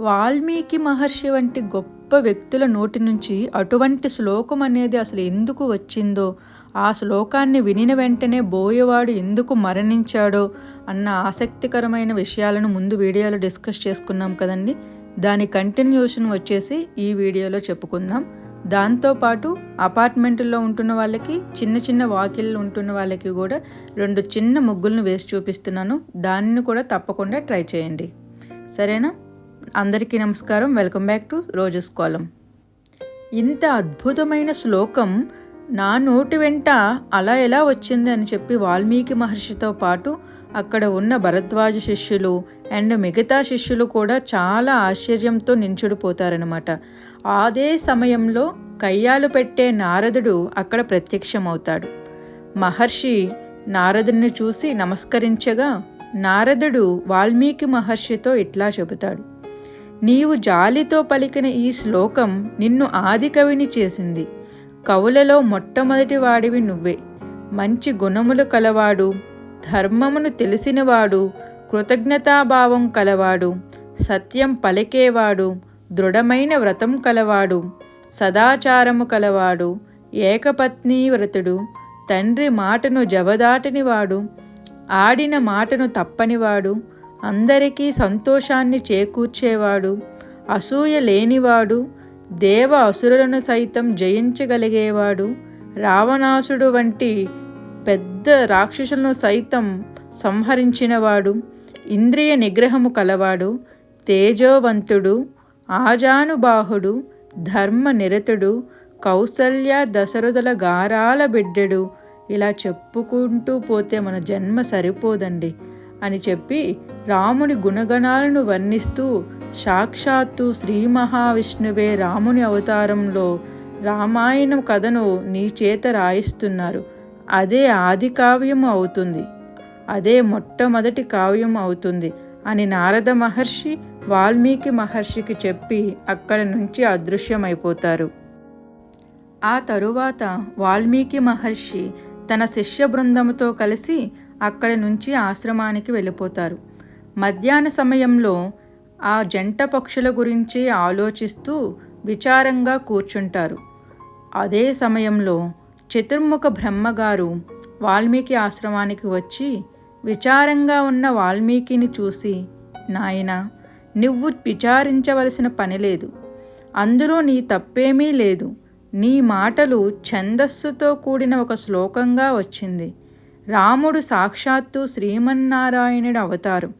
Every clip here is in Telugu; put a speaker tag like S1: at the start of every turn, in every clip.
S1: వాల్మీకి మహర్షి వంటి గొప్ప వ్యక్తుల నోటి నుంచి అటువంటి శ్లోకం అనేది అసలు ఎందుకు వచ్చిందో ఆ శ్లోకాన్ని వినిన వెంటనే బోయేవాడు ఎందుకు మరణించాడో అన్న ఆసక్తికరమైన విషయాలను ముందు వీడియోలో డిస్కస్ చేసుకున్నాం కదండి. దాని కంటిన్యూషన్ వచ్చేసి ఈ వీడియోలో చెప్పుకుందాం. దాంతోపాటు అపార్ట్మెంట్లో ఉంటున్న వాళ్ళకి చిన్న చిన్న వాకిళ్ళు ఉంటున్న వాళ్ళకి కూడా రెండు చిన్న ముగ్గులను వేసి చూపిస్తున్నాను. దానిని కూడా తప్పకుండా ట్రై చేయండి. సరేనా? అందరికీ నమస్కారం. వెల్కమ్ బ్యాక్ టు రోజెస్ కాలం ఇంత అద్భుతమైన శ్లోకం నా నోటి వెంట అలా ఎలా వచ్చింది అని చెప్పి వాల్మీకి మహర్షితో పాటు అక్కడ ఉన్న భరద్వాజ శిష్యులు అండ్ మిగతా శిష్యులు కూడా చాలా ఆశ్చర్యంతో నించుడిపోతారనమాట అదే సమయంలో కయ్యాలు పెట్టే నారదుడు అక్కడ ప్రత్యక్షమవుతాడు. మహర్షి నారదుడిని చూసి నమస్కరించగా నారదుడు వాల్మీకి మహర్షితో ఇట్లా చెబుతాడు. నీవు జాలితో పలికిన ఈ శ్లోకం నిన్ను ఆదికవిని చేసింది. కవులలో మొట్టమొదటి వాడివి నువ్వే. మంచి గుణములు కలవాడు ధర్మమును తెలిసినవాడు కృతజ్ఞతాభావం కలవాడు సత్యం పలికేవాడు దృఢమైన వ్రతం కలవాడు సదాచారము కలవాడు ఏకపత్నీ వ్రతుడు తండ్రి మాటను జవదాటనివాడు ఆడిన మాటను తప్పనివాడు అందరికీ సంతోషాన్ని చేకూర్చేవాడు అసూయ లేనివాడు దేవ అసురులను సైతం జయించగలిగేవాడు రావణాసుడు వంటి పెద్ద రాక్షసులను సైతం సంహరించినవాడు ఇంద్రియ నిగ్రహము కలవాడు తేజోవంతుడు ఆజానుబాహుడు ధర్మ నిరతుడు కౌసల్య దశరథుల గారాల బిడ్డడు. ఇలా చెప్పుకుంటూ పోతే మన జన్మ సరిపోదండి. అని చెప్పి రాముని గుణగణాలను వర్ణిస్తూ సాక్షాత్తు శ్రీ మహావిష్ణువే రాముని అవతారంలో రామాయణం కథను నీ చేత రాయిస్తున్నారు. అదే ఆది కావ్యము అవుతుంది. అదే మొట్టమొదటి కావ్యం అవుతుంది అని నారద మహర్షి వాల్మీకి మహర్షికి చెప్పి అక్కడి నుంచి అదృశ్యమైపోతారు. ఆ తరువాత వాల్మీకి మహర్షి తన శిష్య బృందంతో కలిసి అక్కడి నుంచి ఆశ్రమానికి వెళ్ళిపోతారు. మధ్యాహ్న సమయంలో ఆ జంట పక్షుల గురించి ఆలోచిస్తూ విచారంగా కూర్చుంటారు. అదే సమయంలో చతుర్ముఖ బ్రహ్మగారు వాల్మీకి ఆశ్రమానికి వచ్చి విచారంగా ఉన్న వాల్మీకిని చూసి నాయన నువ్వు విచారించవలసిన పని లేదు. అందులో నీ తప్పేమీ లేదు. నీ మాటలు ఛందస్సుతో కూడిన ఒక శ్లోకంగా వచ్చింది. రాముడు సాక్షాత్తు శ్రీమన్నారాయణుడు అవతారం.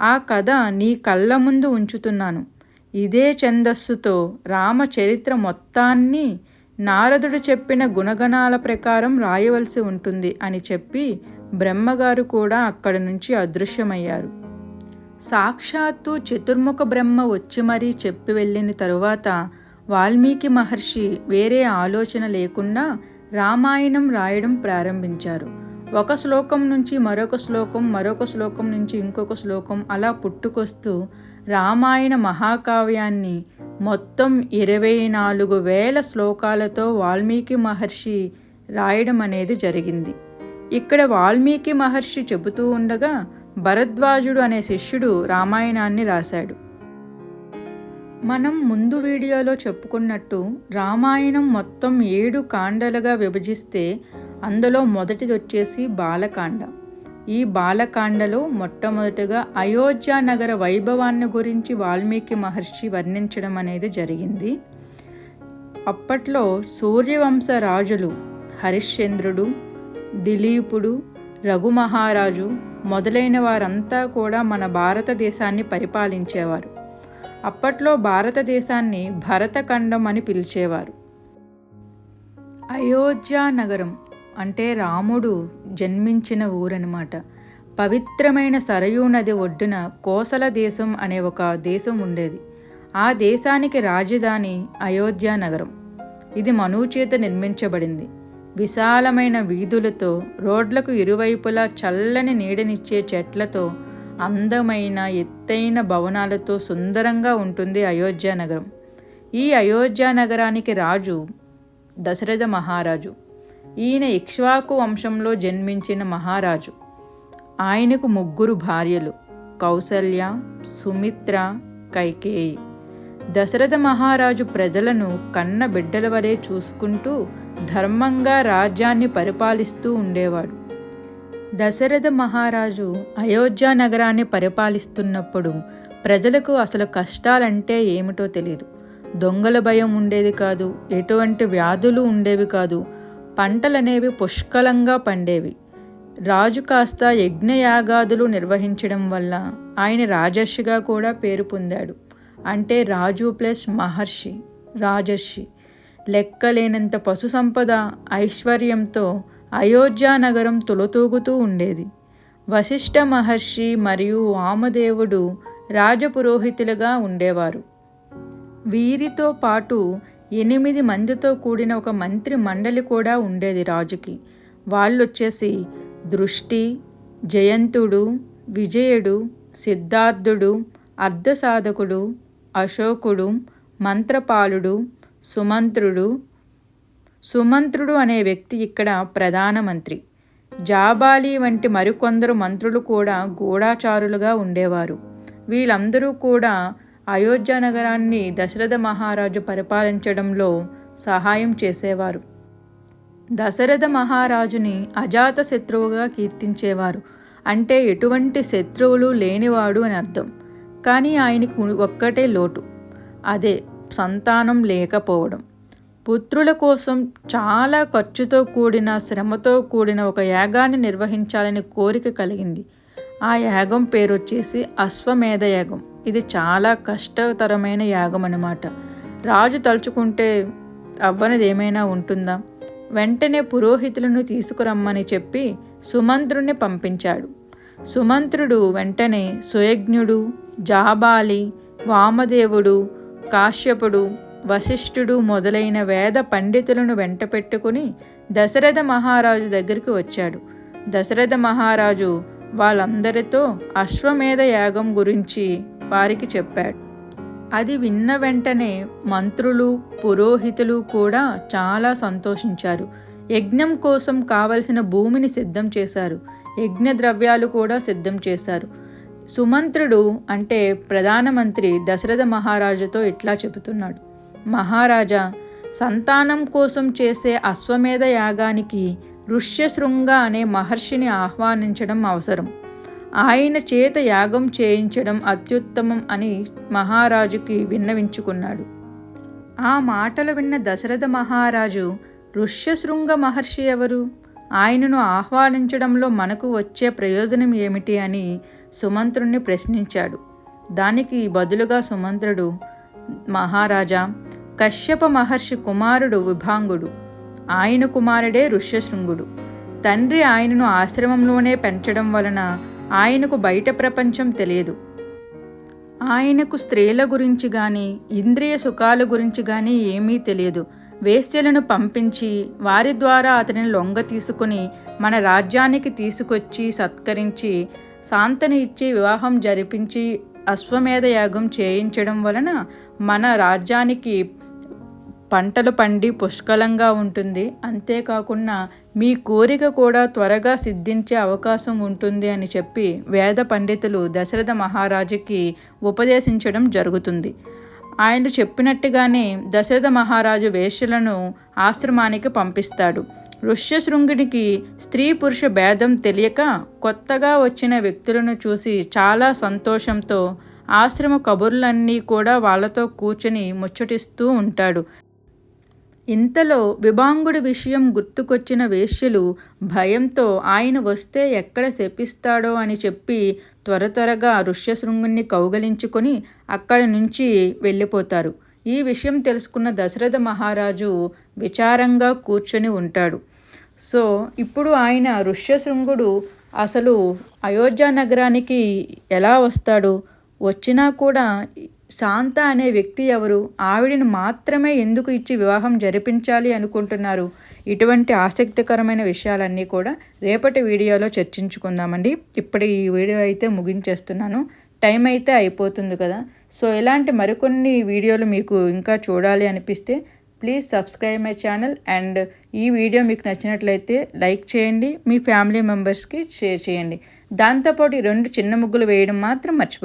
S1: ఆ కథ నీ కళ్ళ ముందు ఉంచుతున్నాను. ఇదే ఛందస్సుతో రామచరిత్ర మొత్తాన్ని నారదుడు చెప్పిన గుణగణాల ప్రకారం రాయవలసి ఉంటుంది అని చెప్పి బ్రహ్మగారు కూడా అక్కడి నుంచి అదృశ్యమయ్యారు. సాక్షాత్తు చతుర్ముఖ బ్రహ్మ వచ్చి మరీ చెప్పి వెళ్ళిన తరువాత వాల్మీకి మహర్షి వేరే ఆలోచన లేకుండా రామాయణం రాయడం ప్రారంభించారు. ఒక శ్లోకం నుంచి మరొక శ్లోకం మరొక శ్లోకం నుంచి ఇంకొక శ్లోకం అలా పుట్టుకొస్తూ రామాయణ మహాకావ్యాన్ని మొత్తం ఇరవై నాలుగు వేల శ్లోకాలతో వాల్మీకి మహర్షి రాయడం అనేది జరిగింది. ఇక్కడ వాల్మీకి మహర్షి చెబుతూ ఉండగా భరద్వాజుడు అనే శిష్యుడు రామాయణాన్ని రాశాడు. మనం ముందు వీడియోలో చెప్పుకున్నట్టు రామాయణం మొత్తం ఏడు కాండలుగా విభజిస్తే అందులో మొదటిది వచ్చేసి బాలకాండ. ఈ బాలకాండలో మొట్టమొదటిగా అయోధ్య నగర వైభవాన్ని గురించి వాల్మీకి మహర్షి వర్ణించడం అనేది జరిగింది. అప్పట్లో సూర్యవంశ రాజులు హరిశ్చంద్రుడు దిలీపుడు రఘుమహారాజు మొదలైన వారంతా కూడా మన భారతదేశాన్ని పరిపాలించేవారు. అప్పట్లో భారతదేశాన్ని భరతఖండం అని పిలిచేవారు. అయోధ్య నగరం అంటే రాముడు జన్మించిన ఊరనమాట. పవిత్రమైన సరయూ నది ఒడ్డున కోసల దేశం అనే ఒక దేశం ఉండేది. ఆ దేశానికి రాజధాని అయోధ్య నగరం. ఇది మనుచేత నిర్మించబడింది. విశాలమైన వీధులతో రోడ్లకు ఇరువైపులా చల్లని నీడనిచ్చే చెట్లతో అందమైన ఎత్తైన భవనాలతో సుందరంగా ఉంటుంది అయోధ్య నగరం. ఈ అయోధ్య నగరానికి రాజు దశరథ మహారాజు. ఈయన ఇక్ష్వాకు వంశంలో జన్మించిన మహారాజు. ఆయనకు ముగ్గురు భార్యలు కౌసల్య సుమిత్ర కైకేయి. దశరథ మహారాజు ప్రజలను కన్న బిడ్డల వలె చూసుకుంటూ ధర్మంగా రాజ్యాన్ని పరిపాలిస్తూ ఉండేవాడు. దశరథ మహారాజు అయోధ్య నగరాన్ని పరిపాలిస్తున్నప్పుడు ప్రజలకు అసలు కష్టాలంటే ఏమిటో తెలియదు దొంగల భయం ఉండేది కాదు ఎటువంటి వ్యాధులు ఉండేవి కాదు. పంటలనేవి పుష్కలంగా పండేవి. రాజు కాస్త యజ్ఞయాగాదులు నిర్వహించడం వల్ల ఆయన రాజర్షిగా కూడా పేరు పొందాడు. అంటే రాజు ప్లస్ మహర్షి రాజర్షి. లెక్కలేనంత పశు సంపద ఐశ్వర్యంతో అయోధ్య నగరం తులతూగుతూ ఉండేది. వశిష్ఠ మహర్షి మరియు వామదేవుడు రాజపురోహితులుగా ఉండేవారు. వీరితో పాటు ఎనిమిది మందితో కూడిన ఒక మంత్రి మండలి కూడా ఉండేది రాజుకి. వాళ్ళు వచ్చేసి దృష్టి జయంతుడు విజయుడు సిద్ధార్థుడు అర్ధసాధకుడు అశోకుడు మంత్రపాలుడు సుమంత్రుడు. సుమంత్రుడు అనే వ్యక్తి ఇక్కడ ప్రధానమంత్రి జాబాలి వంటి మరికొందరు మంత్రులు కూడా గూఢాచారులుగా ఉండేవారు. వీళ్ళందరూ కూడా అయోధ్య నగరాన్ని దశరథ మహారాజు పరిపాలించడంలో సహాయం చేసేవారు. దశరథ మహారాజుని అజాత శత్రువుగా కీర్తించేవారు. అంటే ఎటువంటి శత్రువులు లేనివాడు అని అర్థం. కానీ ఆయనకు ఒక్కటే లోటు. అదే సంతానం లేకపోవడం. పుత్రుల కోసం చాలా ఖర్చుతో కూడిన శ్రమతో కూడిన ఒక యాగాన్ని నిర్వహించాలని కోరిక కలిగింది. ఆ యాగం పేరు వచ్చేసి అశ్వమేధ యాగం. ఇది చాలా కష్టతరమైన యాగం అన్నమాట రాజు తలుచుకుంటే అవ్వనిది ఏమైనా ఉంటుందా? వెంటనే పురోహితులను తీసుకురమ్మని చెప్పి సుమంత్రుణ్ణి పంపించాడు. సుమంత్రుడు వెంటనే సుయజ్ఞుడు జాబాలి వామదేవుడు కాశ్యపుడు వశిష్ఠుడు మొదలైన వేద పండితులను వెంట పెట్టుకుని దశరథ మహారాజు దగ్గరికి వచ్చాడు. దశరథ మహారాజు వాళ్ళందరితో అశ్వమేధ యాగం గురించి వారికి చెప్పాడు. అది విన్న వెంటనే మంత్రులు పురోహితులు కూడా చాలా సంతోషించారు. యజ్ఞం కోసం కావలసిన భూమిని సిద్ధం చేశారు. యజ్ఞ ద్రవ్యాలు కూడా సిద్ధం చేశారు. సుమంత్రుడు అంటే ప్రధానమంత్రి దశరథ మహారాజుతో ఇట్లా చెబుతున్నాడు. మహారాజా సంతానం కోసం చేసే అశ్వమేధ యాగానికి ఋష్యశృంగ అనే మహర్షిని ఆహ్వానించడం అవసరం. ఆయన చేత యాగం చేయించడం అత్యుత్తమం అని మహారాజుకి విన్నవించుకున్నాడు. ఆ మాటలు విన్న దశరథ మహారాజు ఋష్యశృంగ మహర్షి ఎవరు? ఆయనను ఆహ్వానించడంలో మనకు వచ్చే ప్రయోజనం ఏమిటి అని సుమంత్రుణ్ణి ప్రశ్నించాడు. దానికి బదులుగా సుమంత్రుడు మహారాజా కశ్యప మహర్షి కుమారుడు విభాంగుడు. ఆయన కుమారుడే ఋష్యశృంగుడు. తండ్రి ఆయనను ఆశ్రమంలోనే పెంచడం వలన ఆయనకు బయట ప్రపంచం తెలియదు. ఆయనకు స్త్రీల గురించి కానీ ఇంద్రియ సుఖాల గురించి కానీ ఏమీ తెలియదు. వేశ్యలను పంపించి వారి ద్వారా అతనిని లొంగ తీసుకుని మన రాజ్యానికి తీసుకొచ్చి సత్కరించి శాంతని ఇచ్చి వివాహం జరిపించి అశ్వమేధ యాగం చేయించడం వలన మన రాజ్యానికి పంటలు పండి పుష్కలంగా ఉంటుంది. అంతేకాకుండా మీ కోరిక కూడా త్వరగా సిద్ధించే అవకాశం ఉంటుంది అని చెప్పి వేద పండితులు దశరథ మహారాజుకి ఉపదేశించడం జరుగుతుంది. ఆయన చెప్పినట్టుగానే దశరథ మహారాజు వేష్యలను ఆశ్రమానికి పంపిస్తాడు. ఋష్యశృంగుడికి స్త్రీ పురుష భేదం తెలియక కొత్తగా వచ్చిన వ్యక్తులను చూసి చాలా సంతోషంతో ఆశ్రమ కబుర్లన్నీ కూడా వాళ్ళతో కూర్చొని ముచ్చటిస్తూ ఉంటాడు. ఇంతలో విభాంగుడి విషయం గుర్తుకొచ్చిన వేశ్యలు భయంతో ఆయన వస్తే ఎక్కడ శపిస్తాడో అని చెప్పి త్వర త్వరగా ఋష్యశృంగుణ్ణి కౌగలించుకొని అక్కడి నుంచి వెళ్ళిపోతారు. ఈ విషయం తెలుసుకున్న దశరథ మహారాజు విచారంగా కూర్చొని ఉంటాడు. సో ఇప్పుడు ఆయన ఋష్యశృంగుడు అసలు అయోధ్య నగరానికి ఎలా వస్తాడు? వచ్చినా కూడా శాంత అనే వ్యక్తి ఎవరు? ఆవిడను మాత్రమే ఎందుకు ఇచ్చి వివాహం జరిపించాలి అనుకుంటున్నారు? ఇటువంటి ఆసక్తికరమైన విషయాలన్నీ కూడా రేపటి వీడియోలో చర్చించుకుందామండి. ఇప్పుడు ఈ వీడియో అయితే ముగించేస్తున్నాను. టైం అయితే అయిపోతుంది కదా. సో ఇలాంటి మరికొన్ని వీడియోలు మీకు ఇంకా చూడాలి అనిపిస్తే please subscribe my channel and ఈ వీడియో మీకు నచ్చినట్లయితే లైక్ చేయండి. మీ ఫ్యామిలీ మెంబర్స్కి షేర్ చేయండి. దాంతోపాటు ఈ రెండు చిన్న ముగ్గులు వేయడం మాత్రం మర్చిపో